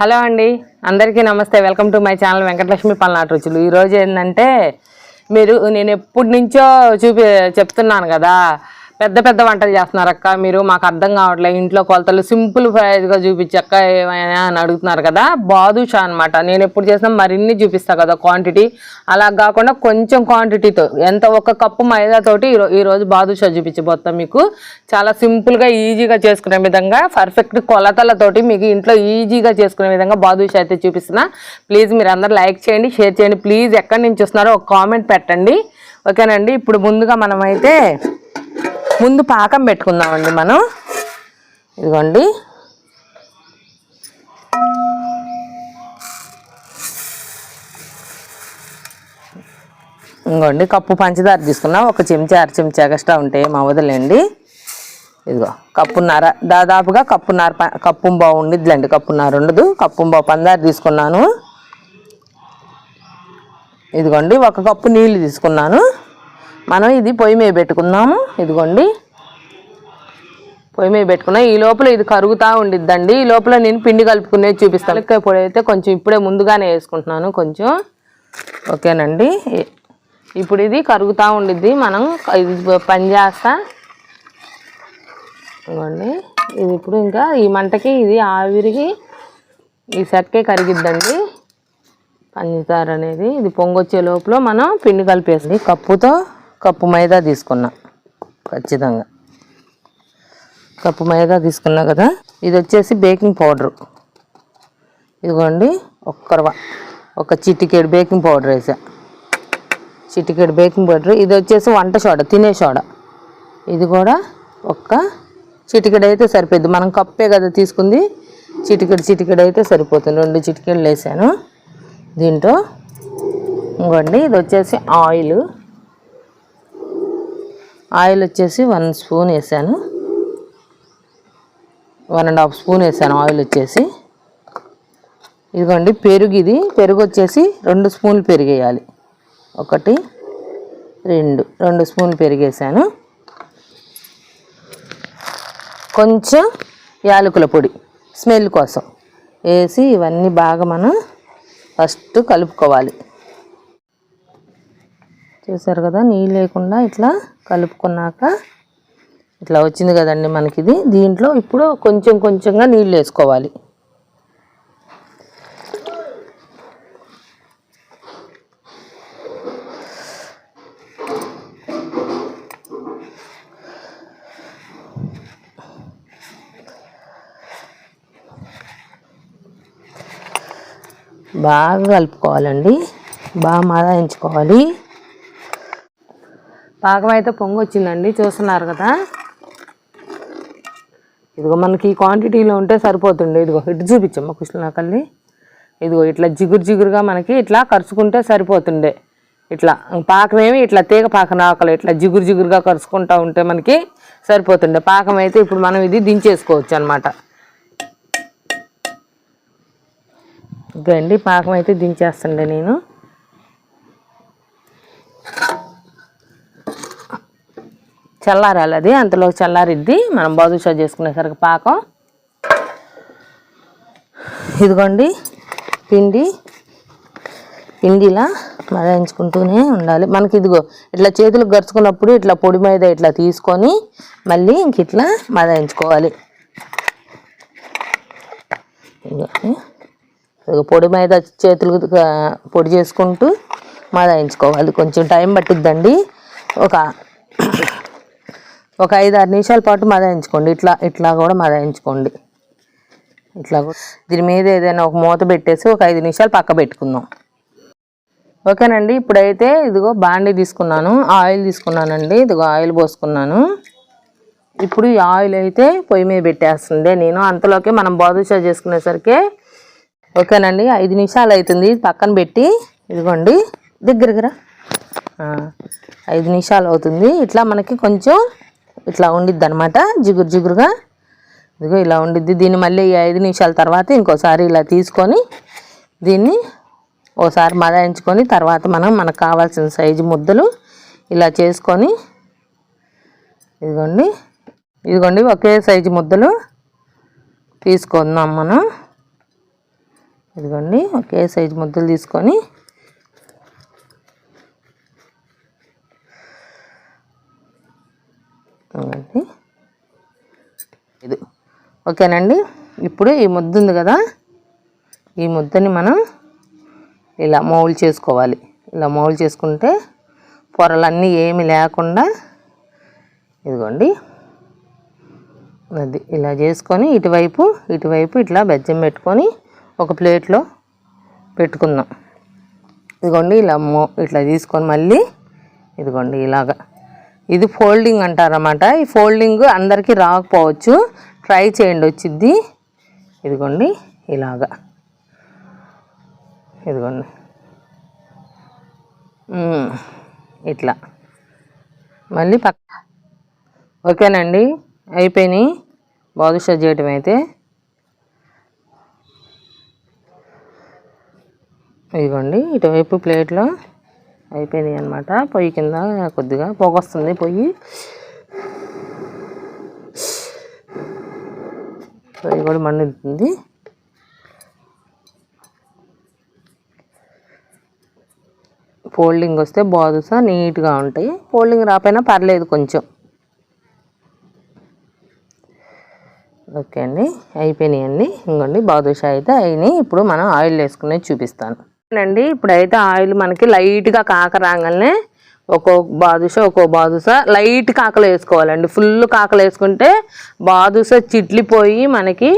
Hello అండి. అందరికీ నమస్తే. Welcome to my channel Venkatalakshmi Palnati రుచులు. ఈరోజు ఏంటంటే మీరు నేను ఎప్పటి నుంచో చూపి చెప్తున్నాను కదా. పెద్ద పెద్ద వంటలు చేస్తున్నారు అక్క మీరు మాకు అర్థం కావట్లేదు. ఇంట్లో కొలతలు సింపుల్గా చూపించక్క ఏమైనా అని అడుగుతున్నారు కదా. బాదుషా అనమాట నేను ఎప్పుడు చేసినా మరిన్ని చూపిస్తా కదా క్వాంటిటీ. అలా కాకుండా కొంచెం క్వాంటిటీతో ఎంత ఒక కప్పు మైదాతోటి ఈరోజు బాదుషా చూపించబోతాం మీకు. చాలా సింపుల్గా ఈజీగా చేసుకునే విధంగా పర్ఫెక్ట్ కొలతలతోటి మీకు ఇంట్లో ఈజీగా చేసుకునే విధంగా బాదుషా అయితే చూపిస్తున్నా. ప్లీజ్ మీరు అందరు లైక్ చేయండి షేర్ చేయండి. ప్లీజ్ ఎక్కడి నుంచి వస్తున్నారో ఒక కామెంట్ పెట్టండి. ఓకేనండి. ఇప్పుడు ముందుగా మనమైతే ముందు పాకం పెట్టుకుందామండి మనం. ఇదిగోండి. ఇంకోండి కప్పు పంచదార తీసుకున్నాం. ఒక చెంచా అర చెంచా ఎక్స్ట్రా ఉంటే మా వదలండి ఇదిగో కప్పున్నర దాదాపుగా కప్పున్నర ప- కప్పు బావు ఉండిద్దిలేండి కప్పున్నర ఉండదు. కప్పు బావు పందార తీసుకున్నాను. ఇదిగోండి ఒక కప్పు నీళ్ళు తీసుకున్నాను. మనం ఇది పొయ్యి మీద పెట్టుకుందాము. ఇదిగోండి. పొయ్యి మీద పెట్టుకున్నా. ఈ లోపల ఇది కరుగుతూ ఉండిద్దండి. ఈ లోపల నేను పిండి కలుపుకునేది చూపిస్తాను. ఇంకా పొడి అయితే కొంచెం ఇప్పుడే ముందుగానే వేసుకుంటున్నాను. కొంచెం. ఓకేనండి. ఇప్పుడు ఇది కరుగుతూ ఉండిద్ది. మనం ఇది పని చేస్తా. ఇదిగోండి. ఇది ఇప్పుడు ఇంకా ఈ మంటకి ఇది ఆవిరికి ఈ సెక్కే కరిగిద్దండి. పంచదార అనేది. ఇది పొంగొచ్చే లోపల మనం పిండి కలిపేసి కప్పుతో కప్పు మైదా తీసుకున్నా ఖచ్చితంగా. కప్పు మైదా తీసుకున్నా కదా ఇది వచ్చేసి బేకింగ్ పౌడర్. ఇదిగోండి ఒక్కరవ ఒక చిటికేడు బేకింగ్ పౌడర్ వేసా. చిటికేడు బేకింగ్ పౌడర్ ఇది వచ్చేసి వంట సోడా తినే సోడా. ఇది కూడా ఒక్క చిటికెడు అయితే సరిపోద్ది మనం కప్పే కదా తీసుకుంది చిటికెడు చిటికెడు అయితే సరిపోతుంది. రెండు చిటికెళ్ళు వేసాను. దీంట్లో ఇంకోండి ఇది వచ్చేసి ఆయిల్. ఆయిల్ వచ్చేసి వన్ స్పూన్ వేసాను. వన్ అండ్ హాఫ్ స్పూన్ వేసాను ఆయిల్ వచ్చేసి. ఇదిగోండి పెరుగు ఇది. పెరుగు వచ్చేసి రెండు స్పూన్లు పెరిగేయాలి. ఒకటి రెండు. రెండు స్పూన్లు పెరిగేసాను. కొంచెం యాలకుల పొడి స్మెల్ కోసం. వేసి ఇవన్నీ బాగా మనం ఫస్ట్ కలుపుకోవాలి. చూసారు కదా నీళ్ళు లేకుండా ఇట్లా కలుపుకున్నాక ఇట్లా వచ్చింది కదండి మనకి ఇది దీంట్లో ఇప్పుడు కొంచెం కొంచెంగా నీళ్ళు వేసుకోవాలి. బాగా కలుపుకోవాలండి. బాగా మదాయించుకోవాలి పాకం అయితే పొంగు వచ్చిందండి చూస్తున్నారు కదా. ఇదిగో మనకి ఈ క్వాంటిటీలో ఉంటే సరిపోతుండే. ఇదిగో ఇటు చూపించమ్మా కృష్ణనాకల్లి ఇదిగో ఇట్లా జిగురు జిగురుగా మనకి ఇట్లా కరుచుకుంటే సరిపోతుండే. ఇట్లా పాకమేమి ఇట్లా తీగ పాకం ఆకలి ఇట్లా జిగురు జిగురుగా కరుచుకుంటా ఉంటే మనకి సరిపోతుండే. పాకం అయితే ఇప్పుడు మనం ఇది దించేసుకోవచ్చు అనమాట గండి పాకం అయితే దించేస్తుండే నేను. చల్లారాలి అది. అంతలో చల్లారిద్ది. మనం బాదుషా చేసుకునేసరికి పాకం. ఇదిగోండి. పిండి. పిండిలా మరాయించుకుంటూనే ఉండాలి. మనకి ఇదిగో ఇట్లా చేతులకు గరుచుకున్నప్పుడు ఇట్లా పొడి మీద ఇట్లా తీసుకొని మళ్ళీ ఇంక ఇట్లా మరాయించుకోవాలి పొడి మీద చేతులు పొడి చేసుకుంటూ మదాయించుకోవాలి కొంచెం టైం పట్టిద్దండి. ఒక ఒక ఐదు ఆరు నిమిషాల పాటు మదాయించుకోండి. ఇట్లా ఇట్లా కూడా మదాయించుకోండి. ఇట్లా దీని మీద ఏదైనా ఒక మూత పెట్టేసి ఒక ఐదు నిమిషాలు పక్క పెట్టుకుందాం. ఓకేనండి ఇప్పుడైతే ఇదిగో బాండీ తీసుకున్నాను ఆయిల్ తీసుకున్నానండి. ఇదిగో ఆయిల్ పోసుకున్నాను. ఇప్పుడు ఈ ఆయిల్ అయితే పొయ్యి మీద పెట్టేస్తుంది. నేను అంతలోకి మనం బాదుషా చేసుకునేసరికి ఓకేనండి ఐదు నిమిషాలు అవుతుంది. పక్కన పెట్టి ఇదిగోండి దగ్గరగా రా. ఐదు నిమిషాలు అవుతుంది. ఇట్లా మనకి కొంచెం ఇట్లా ఉండిద్ది అనమాట జిగురు జిగురుగా. ఇదిగో ఇలా ఉండిద్ది. దీన్ని మళ్ళీ ఈ ఐదు నిమిషాల తర్వాత ఇంకోసారి ఇలా తీసుకొని దీన్ని ఓసారి మదాయించుకొని తర్వాత మనం మనకు కావాల్సిన సైజు ముద్దలు ఇలా చేసుకొని ఇదిగోండి ఇదిగోండి ఒకే సైజు ముద్దలు తీసుకుందాం మనం. ఇదిగోండి ఒకే సైజు ముద్దలు తీసుకొని ఓకేనండి? ఇప్పుడు ఈ ముద్ద ఉంది కదా? ఈ ముద్దని మనం ఇలా మౌల్ చేసుకోవాలి. ఇలా మౌల్ చేసుకుంటే పొరలన్నీ ఏమి లేకుండా ఇదిగోండి. అది ఇలా చేసుకొని ఇటువైపు ఇటువైపు ఇట్లా బెజ్జం పెట్టుకొని ఒక ప్లేట్లో పెట్టుకుందాం. ఇదిగోండి ఇలా మో ఇట్లా తీసుకొని మళ్ళీ ఇదిగోండి ఇలాగా. ఇది ఫోల్డింగ్ అంటారన్నమాట. ఈ ఫోల్డింగ్ అందరికీ రాకపోవచ్చు. ట్రై చేయండి వచ్చిద్ది. ఇదిగోండి ఇలాగా. ఇదిగోండి. ఇట్లా. మళ్ళీ పక్క ఓకేనండి అయిపోయినాయి. బాదుషా చేయటం అయితే. ఇదిగోండి ఇటువైపు ప్లేట్లో అయిపోయినాయి అనమాట పొయ్యి కింద కొద్దిగా పొగ వస్తుంది పొయ్యి కూడా మండుతుంది. ఫోల్డింగ్ వస్తే బాదుసా నీట్గా ఉంటాయి. ఫోల్డింగ్ రాపోయినా పర్లేదు కొంచెం. ఓకే అండి అయిపోయినాయండి ఇంకోండి బాదుషా అయితే అయినాయి. ఇప్పుడు మనం ఆయిల్ వేసుకునేది చూపిస్తాను. అండి ఇప్పుడైతే ఆయిల్ మనకి లైట్గా కాక రాగానే ఒక్కో బాదుషా ఒక్కో బాదుషా లైట్ కాకలు వేసుకోవాలండి. ఫుల్ కాకలు వేసుకుంటే బాదుషా చిట్లిపోయి మనకి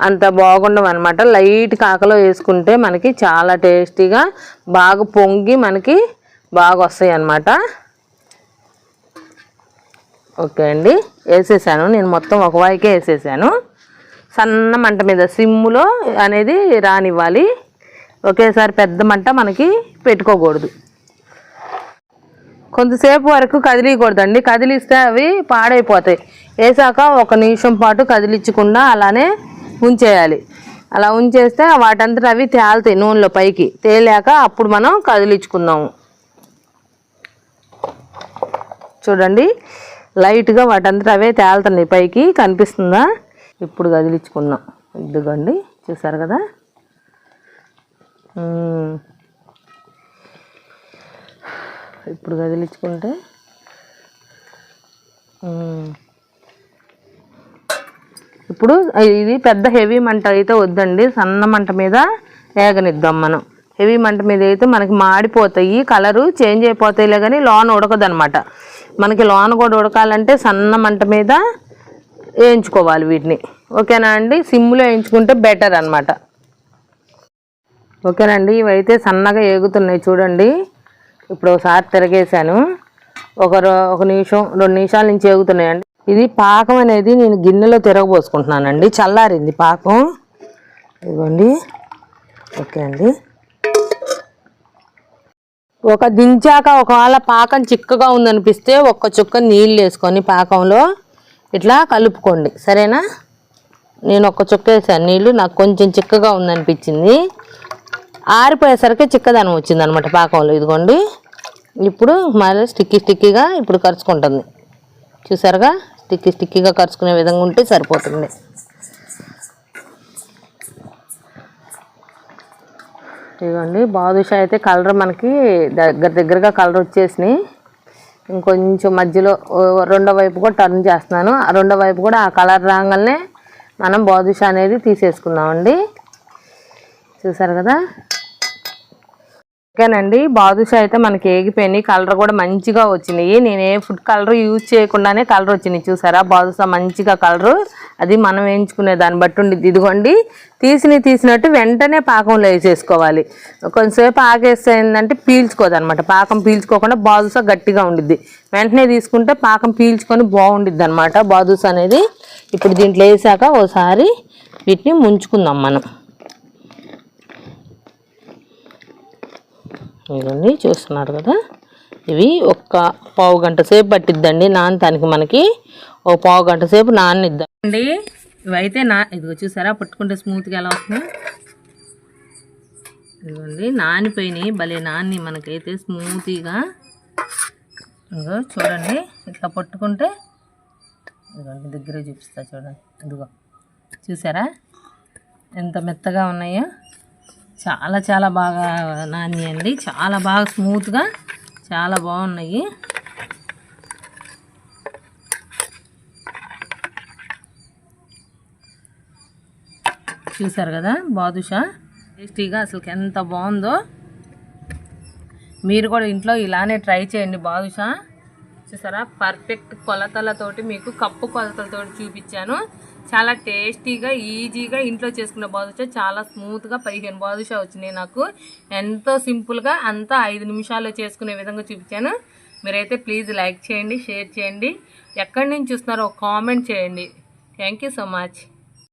అంత బాగుండవు అనమాట లైట్ కాకలో వేసుకుంటే మనకి చాలా టేస్టీగా బాగా పొంగి మనకి బాగా వస్తాయి అన్నమాట ఓకే అండి వేసేసాను. నేను మొత్తం ఒక వాయికే వేసేసాను. సన్న మంట మీద సిమ్ములో అనేది రానివ్వాలి. ఒకేసారి పెద్ద మంట మనకి పెట్టుకోకూడదు. కొంతసేపు వరకు కదిలియకూడదండి. కదిలిస్తే అవి పాడైపోతాయి. వేసాక ఒక నిమిషం పాటు కదిలించకుండా అలానే ఉంచేయాలి. అలా ఉంచేస్తే వాటంతట అవి తేలుతాయి నూనెలో పైకి. తేలాక అప్పుడు మనం కదిలించుకుందాము. చూడండి. లైట్గా వాటంతట అవే తేలుతున్నాయి. పైకి కనిపిస్తుందా? ఇప్పుడు కదిలించుకున్నాం. ఇదిగోండి. చూసారు కదా? ఇప్పుడు కదిలించుకుంటే ఇప్పుడు ఇది పెద్ద హెవీ మంట అయితే వద్దండి. సన్న మంట మీద వేగనిద్దాం మనం. హెవీ మంట మీద అయితే మనకి మాడిపోతాయి కలరు చేంజ్ అయిపోతాయిలే కానీ లోన్ ఉడకదనమాట మనకి లోన్ కూడా ఉడకాలంటే సన్న మంట మీద వేయించుకోవాలి వీటిని. ఓకేనా అండి? సిమ్లో వేయించుకుంటే బెటర్ అన్నమాట. ఓకేనండి ఇవైతే సన్నగా ఏగుతున్నాయి చూడండి. ఇప్పుడు ఒకసారి తిరగేసాను ఒక ఒక నిమిషం రెండు నిమిషాల నుంచి ఎగుతున్నాయండి ఇది పాకం అనేది నేను గిన్నెలో తిరగబోసుకుంటున్నానండి. చల్లారింది పాకం. ఇదిగోండి. ఓకే అండి. ఒక దించాక ఒకవేళ పాకం చిక్కగా ఉందనిపిస్తే ఒక్క చుక్క నీళ్ళు వేసుకొని పాకంలో ఇట్లా కలుపుకోండి. సరేనా? నేను ఒక్క చుక్క వేసాను. నీళ్ళు నాకు కొంచెం చిక్కగా ఉందనిపించింది. ఆరిపోయేసరికి చిక్కదనం వచ్చింది అనమాట పాకంలో. ఇదిగోండి. ఇప్పుడు మళ్ళీ స్టిక్కీ స్టిక్కీగా ఇప్పుడు కరుచుకుంటుంది. చూసారుగా? స్టిక్కీ స్టిక్కీగా కరుచుకునే విధంగా ఉంటే సరిపోతుంది. ఇదిగోండి. బాదుషా అయితే కలర్ మనకి దగ్గర దగ్గరగా కలర్ వచ్చేసినాయి. ఇంకొంచెం మధ్యలో రెండో వైపు కూడా టర్న్ చేస్తున్నాను. ఆ రెండో వైపు కూడా ఆ కలర్ రాగానే మనం బాదుషా అనేది తీసేసుకుందామండి. చూసారు కదా? ఓకేనండి బాదుషా అయితే మనకి ఏగిపోయినాయి కలర్ కూడా మంచిగా వచ్చినాయి నేను ఏ ఫుడ్ కలర్ యూజ్ చేయకుండానే కలర్ వచ్చినాయి చూసారా? బాదుషా మంచిగా కలర్. అది మనం వేయించుకునే దాన్ని బట్టి ఉండిద్ది. ఇదిగోండి. తీసినవి తీసినట్టు వెంటనే పాకంలో వేసేసుకోవాలి. కొంతసేపు ఆకేస్తే ఏంటంటే పీల్చుకోదు అనమాట పాకం పీల్చుకోకుండా బాదుషా గట్టిగా ఉండిద్ది. వెంటనే తీసుకుంటే పాకం పీల్చుకొని బాగుండిద్ది అనమాట బాదుషా అనేది ఇప్పుడు దీంట్లో వేసాక ఓసారి వీటిని ముంచుకుందాం మనం. ఇదండి చూస్తున్నారు కదా. ఇవి ఒక్క పావు గంట సేపు పట్టిద్దండి నానటానికి మనకి. ఒక పావు గంట సేపు నాననిద్దాం ఇవైతే నా ఇదిగో చూసారా? పట్టుకుంటే స్మూత్గా ఎలా వస్తుంది. ఇదిగోండి నానిపోయినాయి. భలే నాని మనకైతే స్మూతీగా ఇదిగో చూడండి ఇట్లా పట్టుకుంటే. ఇదిగోండి దగ్గర చూపిస్తా చూడండి. ఇదిగో చూసారా? ఎంత మెత్తగా ఉన్నాయో. చాలా చాలా బాగా నాని అండి చాలా బాగా స్మూత్గా చాలా బాగున్నాయి. చూసారు కదా బాదుషా? టేస్టీగా అసలు ఎంత బాగుందో. మీరు కూడా ఇంట్లో ఇలానే ట్రై చేయండి బాదుషా. చూసారా? పర్ఫెక్ట్ కొలతలతోటి మీకు కప్పు కొలతలతోటి చూపించాను. చాలా టేస్టీగా ఈజీగా ఇంట్లో చేసుకున్న బాదుషా చాలా స్మూత్గా పదిహేను బాదుషా వచ్చినాయి నాకు. ఎంతో సింపుల్గా అంతా ఐదు నిమిషాల్లో చేసుకునే విధంగా చూపించాను. మీరైతే ప్లీజ్ లైక్ చేయండి షేర్ చేయండి. ఎక్కడి నుంచి చూస్తున్నారో కామెంట్ చేయండి. Thank you so much